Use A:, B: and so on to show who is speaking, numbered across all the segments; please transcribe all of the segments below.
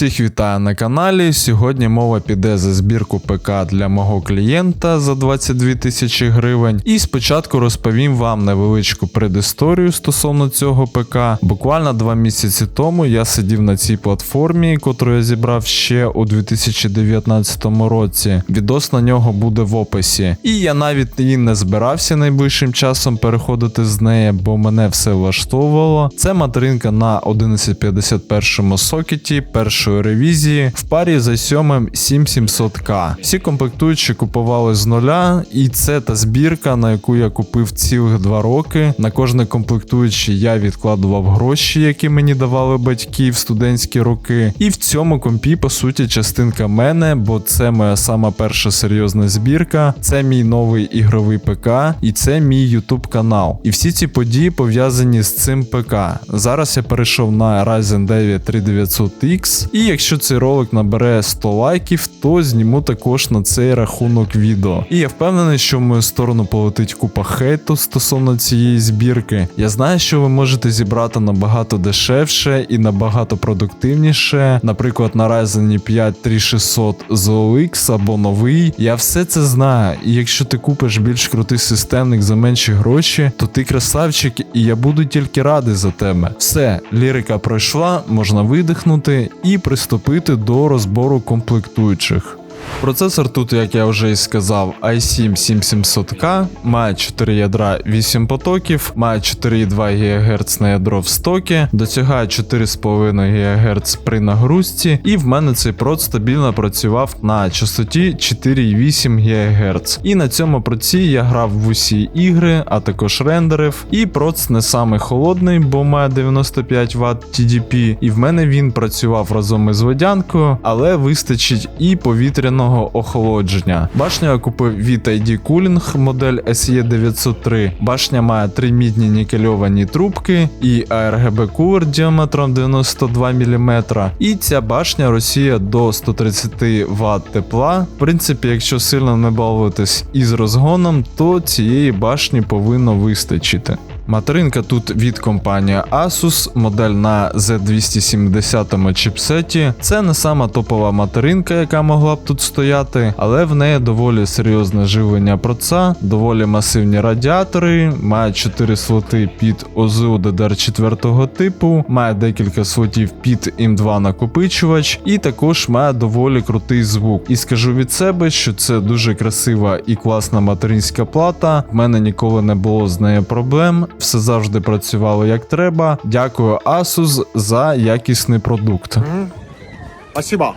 A: Всіх вітаю на каналі. Сьогодні мова піде за збірку ПК для мого клієнта за 22 тисячі гривень. І спочатку розповім вам невеличку предісторію стосовно цього ПК. Буквально два місяці тому я сидів на цій платформі, котру я зібрав ще у 2019 році. Відос на нього буде в описі. І я навіть і не збирався найближчим часом переходити з неї, бо мене все влаштовувало. Це материнка на 1151 сокеті першої ревізії в парі за 7 7700К. Всі комплектуючі купували з нуля, і це та збірка, на яку я купив цілих два роки. На кожне комплектуюче я відкладував гроші, які мені давали батьки в студентські роки. І в цьому компі, по суті, частинка мене, бо це моя сама перша серйозна збірка. Це мій новий ігровий ПК, і це мій YouTube канал. І всі ці події пов'язані з цим ПК. Зараз я перейшов на Ryzen 9 3900X, і якщо цей ролик набере 100 лайків, то зніму також на цей рахунок відео. І я впевнений, що в мою сторону полетить купа хейту стосовно цієї збірки. Я знаю, що ви можете зібрати набагато дешевше і набагато продуктивніше, наприклад, на Ryzen 5 3600 з OLX або новий. Я все це знаю. І якщо ти купиш більш крутий системник за менші гроші, то ти красавчик, і я буду тільки радий за тебе. Все, лірика пройшла, можна видихнути і приступити до розбору комплектуючих. Процесор тут, як я вже і сказав, i7 7700K, має 4 ядра 8 потоків, має 4,2 ГГц на ядро в стокі, досягає 4,5 ГГц при нагрузці, і в мене цей прот стабільно працював на частоті 4,8 ГГц. І на цьому проці я грав в усі ігри, а також рендерив. І проц не самий холодний, бо має 95 Вт TDP, і в мене він працював разом із водянкою, але вистачить і повітряного охолодження. Башню я купив від ID Cooling модель SE 903. Башня має три мідні нікельовані трубки і ARGB кулер діаметром 92 мм. І ця башня розсіє до 130 Вт тепла. В принципі, якщо сильно не балуватись із розгоном, то цієї башні повинно вистачити. Материнка тут від компанії Asus, модель на Z270 чіпсеті. Це не сама топова материнка, яка могла б тут стояти, але в неї доволі серйозне живлення проца, доволі масивні радіатори, має 4 слоти під ОЗУ DDR4 типу, має декілька слотів під M2 накопичувач, і також має доволі крутий звук. І скажу від себе, що це дуже красива і класна материнська плата. В мене ніколи не було з нею проблем все завжди працювало як треба. Дякую Asus за якісний продукт.
B: Спасибо.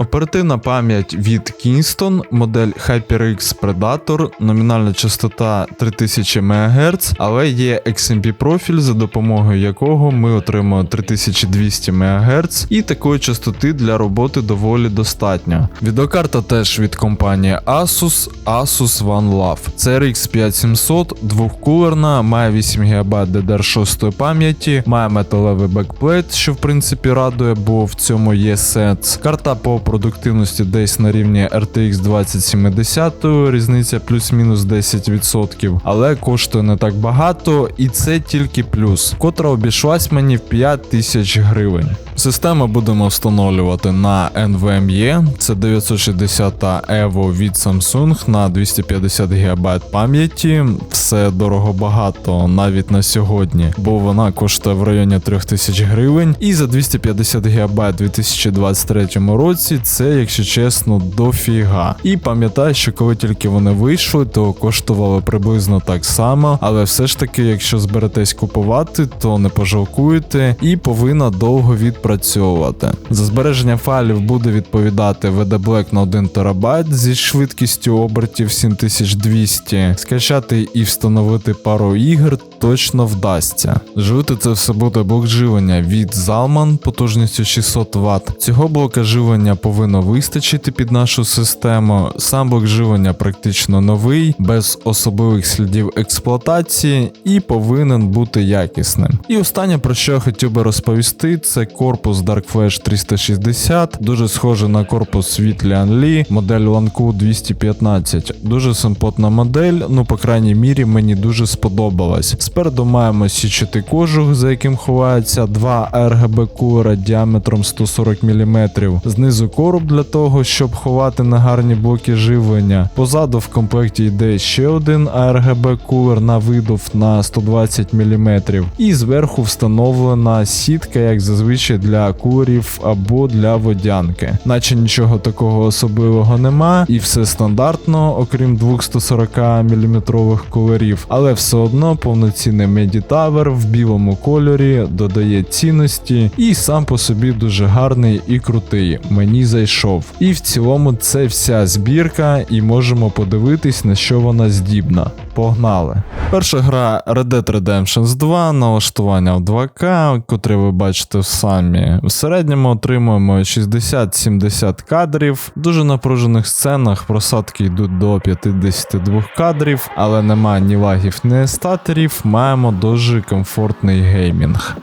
A: Оперативна пам'ять від Kingston, модель HyperX Predator, номінальна частота 3000 МГц, але є XMP профіль, за допомогою якого ми отримуємо 3200 МГц, і такої частоти для роботи доволі достатньо. Відеокарта теж від компанії Asus, Asus One Love. це RX 5700, двохкулерна, має 8 ГБ DDR6 пам'яті, має металевий бекплейт, що в принципі радує, бо в цьому є сенс. Карта по продуктивності десь на рівні RTX 2070, різниця плюс-мінус 10%, але коштує не так багато, і це тільки плюс, котра обійшлась мені в 5000 гривень. Систему будемо встановлювати на NVMe, це 960 Evo від Samsung на 250 ГБ пам'яті. Все дорого багато навіть на сьогодні, бо вона коштує в районі 3000 гривень. І за 250 ГБ у 2023 році це, якщо чесно, дофіга. І пам'ятаю, що коли тільки вони вийшли, то коштували приблизно так само, але все ж таки, якщо зберетесь купувати, то не пожалкуєте і повинна довго відпрацьовувати. За збереження файлів буде відповідати VD Black на 1 ТБ зі швидкістю обертів 7200. Скачати і встановити пару ігр точно вдасться. Живити це все буде блок живлення від Zalman потужністю 600 Вт. Цього блока живлення повинно вистачити під нашу систему. Сам блок живлення практично новий, без особливих слідів експлуатації і повинен бути якісним. І останнє про що я хотів би розповісти, це корпус Dark Flash 360, дуже схожий на корпус від Lian модель Lanku 215. Дуже симпотна модель, ну по крайній мірі мені дуже сподобалась. Спереду маємо січатий кожух, за яким ховаються два RGB кулера діаметром 140 мм. Знизу короб для того, щоб ховати негарні блоки живлення. Позаду в комплекті йде ще один ARGB кулер на видов на 120 мм. І зверху встановлена сітка, як зазвичай для кулерів або для водянки. Наче нічого такого особливого нема, і все стандартно, окрім двох 140 мм кулерів, але все одно повноцінний медітавер в білому кольорі додає цінності і сам по собі дуже гарний і крутий. Мені зайшов. І в цілому це вся збірка, і можемо подивитись на що вона здібна. Погнали! Перша гра Red Dead Redemption 2, налаштування в 2К, котре ви бачите самі. В середньому отримуємо 60-70 кадрів. В дуже напружених сценах просадки йдуть до 52 кадрів, але нема ні лагів, ні статерів. Маємо дуже комфортний геймінг.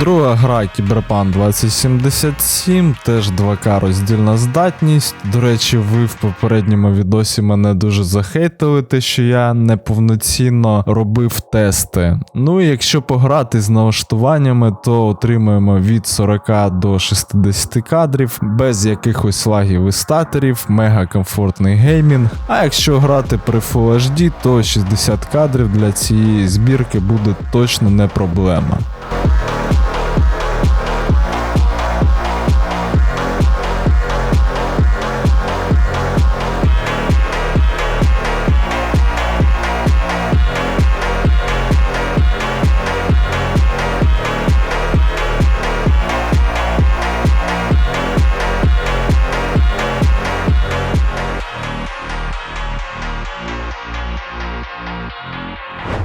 A: Друга гра Cyberpunk 2077, теж 2К роздільна здатність. До речі, ви в попередньому відосі мене дуже захейтили, те, що я неповноцінно робив тести. Ну і якщо пограти з налаштуваннями, то отримуємо від 40 до 60 кадрів, без якихось лагів і статерів, мега комфортний геймінг. А якщо грати при Full HD, то 60 кадрів для цієї збірки буде точно не проблема.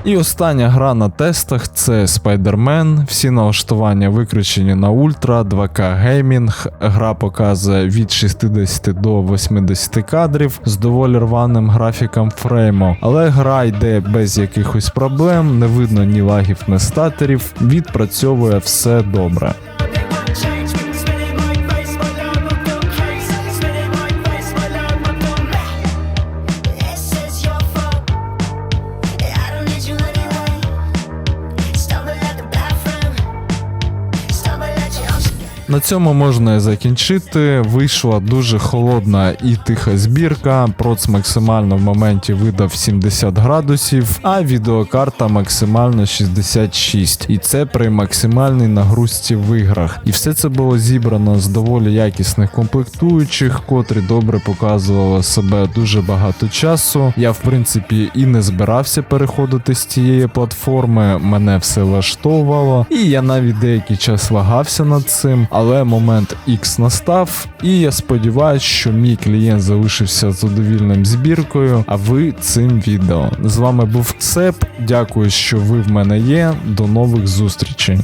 A: І остання гра на тестах це Spider-Man. Всі налаштування виключені на ультра, 2К геймінг. Гра показує від 60 до 80 кадрів з доволі рваним графіком фрейму. Але гра йде без якихось проблем, не видно ні лагів, ні статерів. Відпрацьовує все добре. На цьому можна і закінчити. Вийшла дуже холодна і тиха збірка. Проц максимально в моменті видав 70 градусів, а відеокарта максимально 66. І це при максимальній нагрузці в іграх. І все це було зібрано з доволі якісних комплектуючих, котрі добре показували себе дуже багато часу. Я в принципі і не збирався переходити з цієї платформи. Мене все влаштовувало, і я навіть деякий час вагався над цим, але момент X настав, і я сподіваюся, що мій клієнт залишився задовільним збіркою. А ви цим відео. З вами був Цеп. Дякую, що ви в мене є. До нових зустрічей.